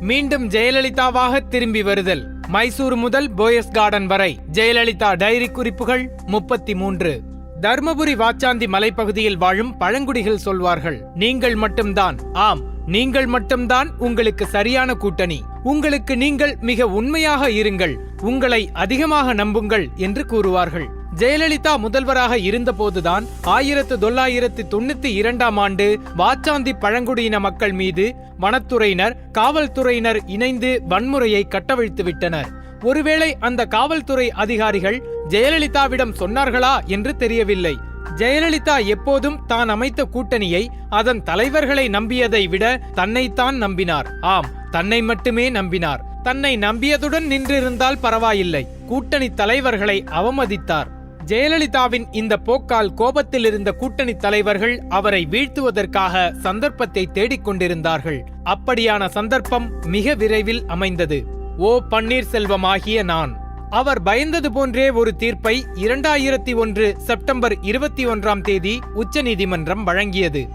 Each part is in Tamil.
மீண்டும் ஜெயலலிதாவாக திரும்பி வருதல். மைசூர் முதல் போயஸ் கார்டன் வரை. ஜெயலலிதா டைரி குறிப்புகள் முப்பத்தி மூன்று தர்மபுரி வாச்சாந்தி மலைப்பகுதியில் வாழும் பழங்குடிகள் சொல்வார்கள். நீங்கள் மட்டும்தான். ஆம் நீங்கள் மட்டும்தான் உங்களுக்கு சரியான கூட்டணி. உங்களுக்கு நீங்கள் மிக உண்மையாக இருங்கள். உங்களை அதிகமாக நம்புங்கள் என்று கூறுவார்கள். ஜெயலலிதா முதல்வராக இருந்தபோதுதான் ஆயிரத்து தொள்ளாயிரத்து தொண்ணூத்தி இரண்டாம் ஆண்டு வாச்சாந்தி பழங்குடியின மக்கள் மீது வனத்துறையினர் காவல்துறையினர் இணைந்து வன்முறையை கட்டவிழ்த்து விட்டனர் ஒருவேளை அந்த காவல்துறை அதிகாரிகள் ஜெயலலிதாவிடம் சொன்னார்களா என்று தெரியவில்லை. ஜெயலலிதா எப்போதும் தான் அமைத்த கூட்டணியை அதன் தலைவர்களை நம்பியதை விட தன்னைத்தான் நம்பினார். ஆம் தன்னை மட்டுமே நம்பினார். தன்னை நம்பியதுடன் நின்றிருந்தால் பரவாயில்லை. கூட்டணி தலைவர்களை அவமதித்தார். ஜெயலலிதாவின் இந்த போக்கால் கோபத்தில் இருந்த கூட்டணி தலைவர்கள் அவரை வீழ்த்துவதற்காக சந்தர்ப்பத்தை தேடிக்கொண்டிருந்தார்கள் அப்படியான சந்தர்ப்பம் மிக விரைவில் அமைந்தது. ஓ பன்னீர்செல்வம் ஆகிய நான். அவர் பயந்தது போன்றே ஒரு தீர்ப்பை இரண்டாயிரத்தி ஒன்று செப்டம்பர் இருபத்தி ஒன்றாம் தேதி உச்சநீதிமன்றம் வழங்கியது.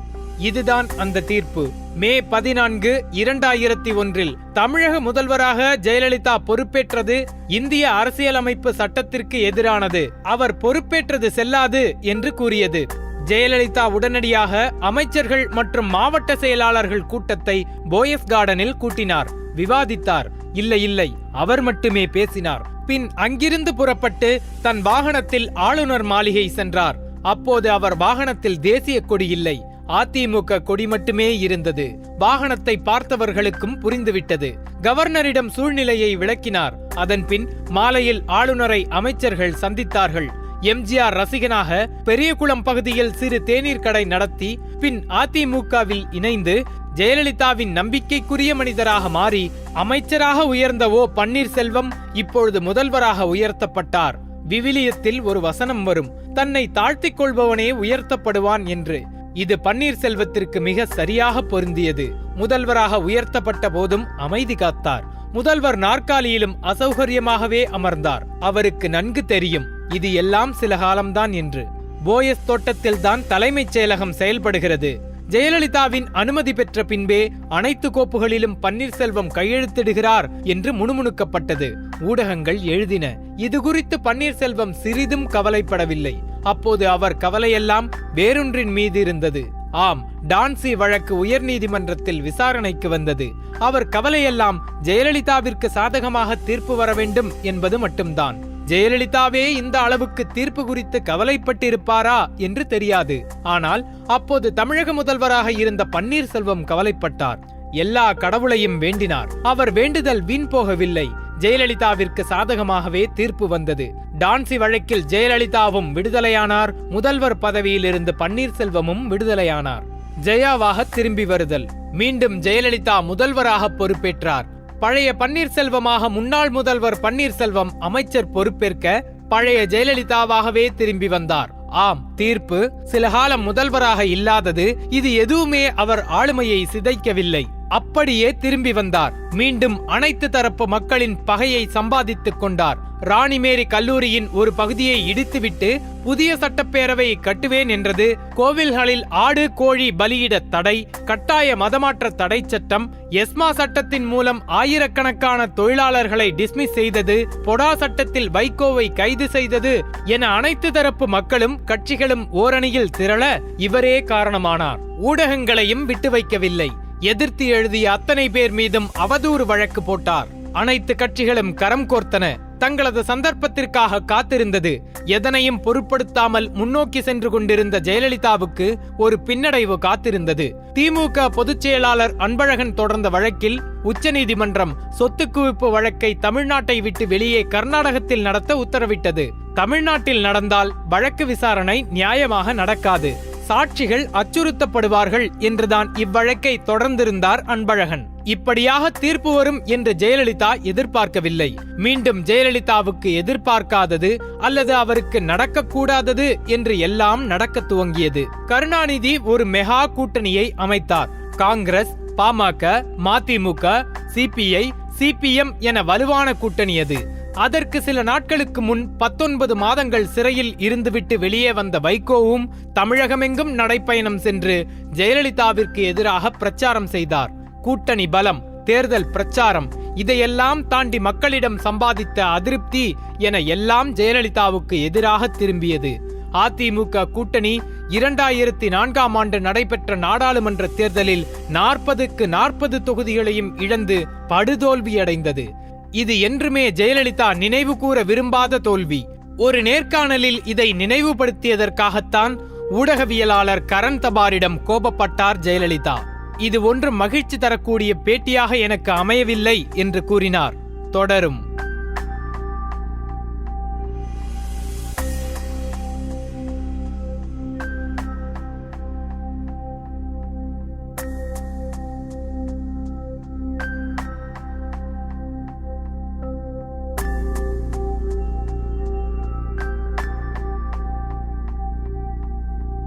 இதுதான் அந்த தீர்ப்பு. மே பதினான்கு இரண்டாயிரத்தி ஒன்றில் தமிழக முதல்வராக ஜெயலலிதா பொறுப்பேற்றது இந்திய அரசியலமைப்பு சட்டத்திற்கு எதிரானது. அவர் பொறுப்பேற்றது செல்லாது என்று கூறியது. ஜெயலலிதா உடனடியாக அமைச்சர்கள் மற்றும் மாவட்ட செயலாளர்கள் கூட்டத்தை போயஸ் கார்டனில் கூட்டினார் விவாதித்தார். இல்லை இல்லை அவர் மட்டுமே பேசினார். பின் அங்கிருந்து புறப்பட்டு தன் வாகனத்தில் ஆளுநர் மாளிகை சென்றார். அப்போது அவர் வாகனத்தில் தேசிய கொடி இல்லை. அதிமுக கொடி மட்டுமே இருந்தது. வாகனத்தை பார்த்தவர்களுக்கும் புரிந்துவிட்டது. கவர்னரிடம் சூழ்நிலையை விளக்கினார். அதன் பின் மாலையில் ஆளுநரை அமைச்சர்கள் சந்தித்தார்கள். எம்ஜிஆர் ரசிகனாக பெரியகுளம் பகுதியில் சிறு தேநீர் கடை நடத்தி பின் அதிமுகவில் இணைந்து ஜெயலலிதாவின் நம்பிக்கைக்குரிய மனிதராக மாறி அமைச்சராக உயர்ந்த ஓ பன்னீர்செல்வம் இப்பொழுது முதல்வராக உயர்த்தப்பட்டார். விவிலியத்தில் ஒரு வசனம் வரும். தன்னை தாழ்த்திக் கொள்பவனே உயர்த்தப்படுவான் என்று. இது பன்னீர்செல்வத்திற்கு மிக சரியாக பொருந்தியது. முதல்வராக உயர்த்தப்பட்ட போதும் அமைதி காத்தார். முதல்வர் நாற்காலியிலும் அசௌகரியமாகவே அமர்ந்தார். அவருக்கு நன்கு தெரியும் இது எல்லாம் சில காலம்தான் என்று. போயஸ் தோட்டத்தில்தான் தலைமைச் செயலகம் செயல்படுகிறது. ஜெயலலிதாவின் அனுமதி பெற்ற பின்பே அனைத்து கோப்புகளிலும் பன்னீர்செல்வம் கையெழுத்திடுகிறார் என்று முணுமுணுக்கப்பட்டது. ஊடகங்கள் எழுதின. இது குறித்து பன்னீர்செல்வம் சிறிதும் கவலைப்படவில்லை. அப்போது அவர் கவலையெல்லாம் வேறொன்றின் மீது இருந்தது. ஆம் டான்சி வழக்கு உயர்நீதிமன்றத்தில் விசாரணைக்கு வந்தது. அவர் கவலையெல்லாம் ஜெயலலிதாவிற்கு சாதகமாக தீர்ப்பு வர வேண்டும் என்பது மட்டும்தான். ஜெயலலிதாவே இந்த அளவுக்கு தீர்ப்பு குறித்து கவலைப்பட்டிருப்பாரா என்று தெரியாது. ஆனால் அப்போது தமிழக முதல்வராக இருந்த பன்னீர்செல்வம் கவலைப்பட்டார். எல்லா கடவுளையும் வேண்டினார். அவர் வேண்டுதல் வீண் போகவில்லை. ஜெயலலிதாவிற்கு சாதகமாகவே தீர்ப்பு வந்தது. டான்சி வழக்கில் ஜெயலலிதாவும் விடுதலையானார். முதல்வர் பதவியிலிருந்து பன்னீர்செல்வமும் விடுதலையானார். ஜெயாவாக திரும்பி வருதல். மீண்டும் ஜெயலலிதா முதல்வராக பொறுப்பேற்றார். பழைய பன்னீர்செல்வமாக முன்னாள் முதல்வர் பன்னீர்செல்வம் அமைச்சர் பொறுப்பேற்க பழைய ஜெயலலிதாவாகவே திரும்பி வந்தார். ஆம் தீர்ப்பு. சில காலம் முதல்வராக இல்லாதது இது எதுவுமே அவர் ஆளுமையை சிதைக்கவில்லை. அப்படியே திரும்பி வந்தார். மீண்டும் அனைத்து தரப்பு மக்களின் பகையை சம்பாதித்துக் கொண்டார். ராணிமேரி கல்லூரியின் ஒரு பகுதியை இடித்துவிட்டு புதிய சட்டப்பேரவையை கட்டுவேன் என்றது கோவில்களில் ஆடு கோழி பலியிட தடை கட்டாய மதமாற்ற தடை சட்டம் எஸ்மா சட்டத்தின் மூலம் ஆயிரக்கணக்கான தொழிலாளர்களை டிஸ்மிஸ் செய்தது பொடா சட்டத்தில் வைகோவை கைது செய்தது என அனைத்து தரப்பு மக்களும் கட்சிகளும் ஓரணியில் திரள இவரே காரணமானார். ஊடகங்களையும் விட்டு வைக்கவில்லை. எதிர்த்து எழுதிய அத்தனை பேர் மீதும் அவதூறு வழக்கு போட்டார். அனைத்து கட்சிகளும் கரம் கோர்த்தன. தங்களது சந்தர்ப்பத்திற்காக காத்திருந்தது. எதனையும் பொருட்படுத்தாமல் முன்னோக்கி சென்று கொண்டிருந்த ஜெயலலிதாவுக்கு ஒரு பின்னடைவு காத்திருந்தது. திமுக பொதுச் செயலாளர் அன்பழகன் தொடர்ந்த வழக்கில் உச்சநீதிமன்றம் சொத்து குவிப்பு வழக்கை தமிழ்நாட்டை விட்டு வெளியே கர்நாடகத்தில் நடத்த உத்தரவிட்டது. தமிழ்நாட்டில் நடந்தால் வழக்கு விசாரணை நியாயமாக நடக்காது. சாட்சிகள் அச்சுறுத்தப்படுவார்கள் என்றுதான் இவ்வழக்கை தொடர்ந்திருந்தார் அன்பழகன். இப்படியாக தீர்ப்பு வரும் என்று ஜெயலலிதா எதிர்பார்க்கவில்லை. மீண்டும் ஜெயலலிதாவுக்கு எதிர்பார்க்காதது அல்லது அவருக்கு நடக்கக்கூடாதது என்று எல்லாம் நடக்க துவங்கியது. கருணாநிதி ஒரு மெகா கூட்டணியை அமைத்தார். காங்கிரஸ் பாமக மதிமுக சிபிஐ சிபிஎம் என வலுவான கூட்டணி அது. அதற்கு சில நாட்களுக்கு முன் பத்தொன்பது மாதங்கள் சிறையில் இருந்துவிட்டு வெளியே வந்த வைகோவும் தமிழகமெங்கும் நடைப்பயணம் சென்று ஜெயலலிதாவிற்கு எதிராக பிரச்சாரம் செய்தார். கூட்டணி பலம் தேர்தல் பிரச்சாரம் இதையெல்லாம் தாண்டி மக்களிடம் சம்பாதித்த அதிருப்தி என எல்லாம் ஜெயலலிதாவுக்கு எதிராக திரும்பியது. அதிமுக கூட்டணி இரண்டாயிரத்தி நான்காம் ஆண்டு நடைபெற்ற நாடாளுமன்ற தேர்தலில் நாற்பதுக்கு நாற்பது தொகுதிகளையும் இழந்து படுதோல்வியடைந்தது. இது என்றுமே ஜெயலலிதா நினைவு கூற விரும்பாத தோல்வி. ஒரு நேர்காணலில் இதை நினைவுபடுத்தியதற்காகத்தான் ஊடகவியலாளர் கரண் தபாரிடம் கோபப்பட்டார் ஜெயலலிதா. இது ஒன்று மகிழ்ச்சி தரக்கூடிய பேட்டியாக எனக்கு அமையவில்லை என்று கூறினார். தொடரும்.